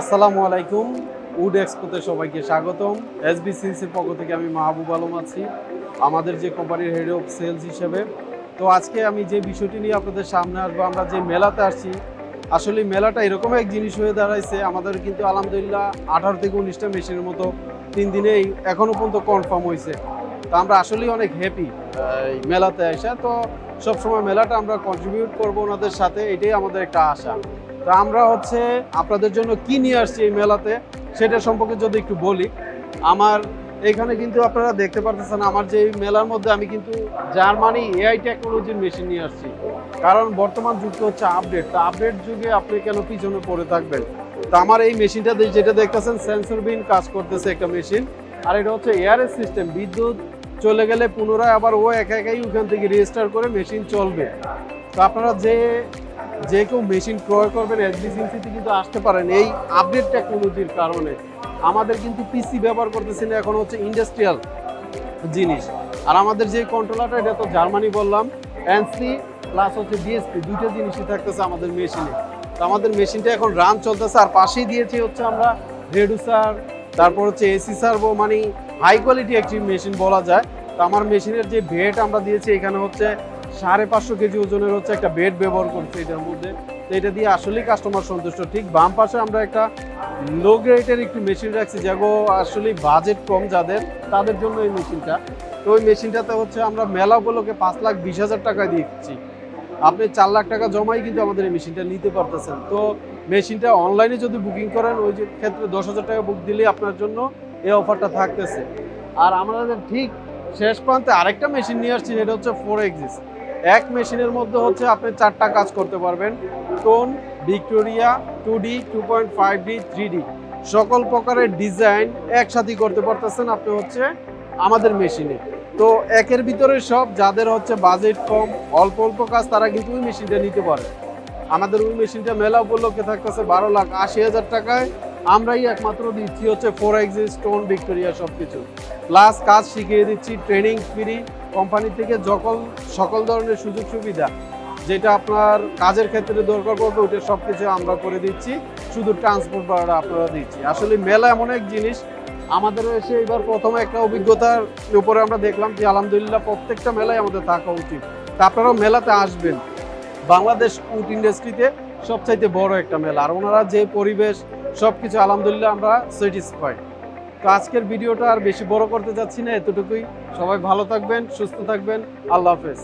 আসসালামু আলাইকুম। উড এক্সপোতে সবাইকে স্বাগতম। এসবি সিন্সির পক্ষ থেকে আমি মাহবুব আলম আছি, আমাদের যে কোম্পানির হেড অফ সেলস হিসেবে। তো আজকে আমি যে বিষয়টি নিয়ে আপনাদের সামনে আসব, আমরা যে মেলাতে আসছি, আসলে মেলাটা এরকম এক জিনিস হয়ে দাঁড়াইছে, আমাদের কিন্তু আলহামদুলিল্লাহ আঠারো থেকে উনিশটা মেশিনের মতো তিন দিনেই এখনও পর্যন্ত কনফার্ম হয়েছে। তো আমরা আসলেই অনেক হ্যাপি মেলাতে এসে। তো সবসময় মেলাটা আমরা কন্ট্রিবিউট করব ওনাদের সাথে, এটাই আমাদের একটা আশা। তো আমরা হচ্ছে আপনাদের জন্য কি নিয়ে আসছি এই মেলাতে, সেটা সম্পর্কে যদি একটু বলি। আমার এখানে কিন্তু আপনারা দেখতে পারতেছেন, আমার যে মেলার মধ্যে আমি কিন্তু জার্মানি এআই টেকনোলজির মেশিন নিয়ে আসছি। কারণ বর্তমান যুগ হচ্ছে আপডেট তো আপডেট যুগে আপনি কেন পিছনে পড়ে থাকবেন? তো আমার এই মেশিনটা যেটা দেখতেছেন সেন্সর বিন কাজ করতেছে একটা মেশিন আর এটা হচ্ছে এয়ারের সিস্টেম বিদ্যুৎ চলে গেলে পুনরায় আবার ও একা একাই ওখান থেকে রেজিস্টার করে মেশিন চলবে। তো আপনারা যে যে কেউ মেশিন ক্রয় করবেন এসবিসিতে কিন্তু আসতে পারেন এই আপডেট টেকনোলজির কারণে। আমাদের কিন্তু পিসি ব্যবহার করতেছি না, এখন হচ্ছে ইন্ডাস্ট্রিয়াল জিনিস। আর আমাদের যে কন্ট্রোলারটা এটা তো জার্মানি বললাম এনসি প্লাস হচ্ছে ডিএসপি দুইটা জিনিসই থাকতেছে আমাদের মেশিনে তো আমাদের মেশিনটা এখন রান চলতেছে, আর পাশেই দিয়েছি হচ্ছে আমরা রেডুসার তারপর হচ্ছে এসি সার্ভো মানে হাই কোয়ালিটি একটি মেশিন বলা যায়। তো আমার মেশিনের যে বেড আমরা দিয়েছি, এখানে হচ্ছে সাড়ে পাঁচশো কেজি ওজনের হচ্ছে একটা বেড ব্যবহার করছি এটার মধ্যে। তো এটা দিয়ে আসলেই কাস্টমার সন্তুষ্ট। ঠিক বাম পাশে আমরা একটা লো গ্রেডের একটি মেশিন রাখছি যেগুলো আসলে বাজেট কম যাদের, তাদের জন্য এই মেশিনটা তো ওই মেশিনটাতে হচ্ছে আমরা মেলা উপলক্ষে পাঁচ লাখ বিশ হাজার টাকা দিচ্ছি। আপনি চার লাখ টাকা জমাই কিন্তু আমাদের এই মেশিনটা নিতে পারতেছেন। তো মেশিনটা অনলাইনে যদি বুকিং করেন, ওই যে ক্ষেত্রে দশ হাজার টাকা বুক দিলে আপনার জন্য এই অফারটা থাকতেছে। আর আমাদের ঠিক শেষ প্রান্তে আরেকটা মেশিন নিয়ে আসছি, সেটা হচ্ছে ফোর এক্সিস এক মেশিনের মধ্যে হচ্ছে আপনি চারটা কাজ করতে পারবেন। Tone, Victoria, two D, two point five D, three D. সকল প্রকারের ডিজাইন একসাথে করতে পারতেছেন আপনি হচ্ছে আমাদের মেশিনে। তো একের ভিতরে সব যাদের হচ্ছে বাজেট কম, অল্প অল্প কাজ তারা কিন্তু ওই মেশিনটা নিতে পারে। আমাদের ওই মেশিনটা মেলা উপলক্ষে থাকতেছে বারো লাখ আশি হাজার টাকায়। আমরাই একমাত্র দিচ্ছি হচ্ছে ফোর এক্সিস স্টোন ভিক্টোরিয়া সব কিছু প্লাস কাজ শিখিয়ে দিচ্ছি ট্রেনিং ফ্রি কোম্পানি থেকে যখন সকল ধরনের সুযোগ সুবিধা যেটা আপনার কাজের ক্ষেত্রে দরকার পড়বে ওটা সব কিছু আমরা করে দিচ্ছি। শুধু ট্রান্সপোর্ট ভাড়া আপনারা দিচ্ছি। আসলে মেলা এমন এক জিনিস, আমাদের এসে এবার প্রথমে একটা অভিজ্ঞতার উপরে আমরা দেখলাম যে আলহামদুলিল্লাহ প্রত্যেকটা মেলায় আমাদের থাকা উচিত। তা আপনারাও মেলাতে আসবেন। বাংলাদেশ উড ইন্ডাস্ট্রিতে সবচাইতে বড় একটা মেলা। আর ওনারা যে পরিবেশ সব কিছু আলহামদুলিল্লাহ আমরা স্যাটিসফাই তো আজকের ভিডিওটা আর বেশি বড় করতে যাচ্ছি না, এতটুকুই। সবাই ভালো থাকবেন, সুস্থ থাকবেন। আল্লাহ হাফেজ।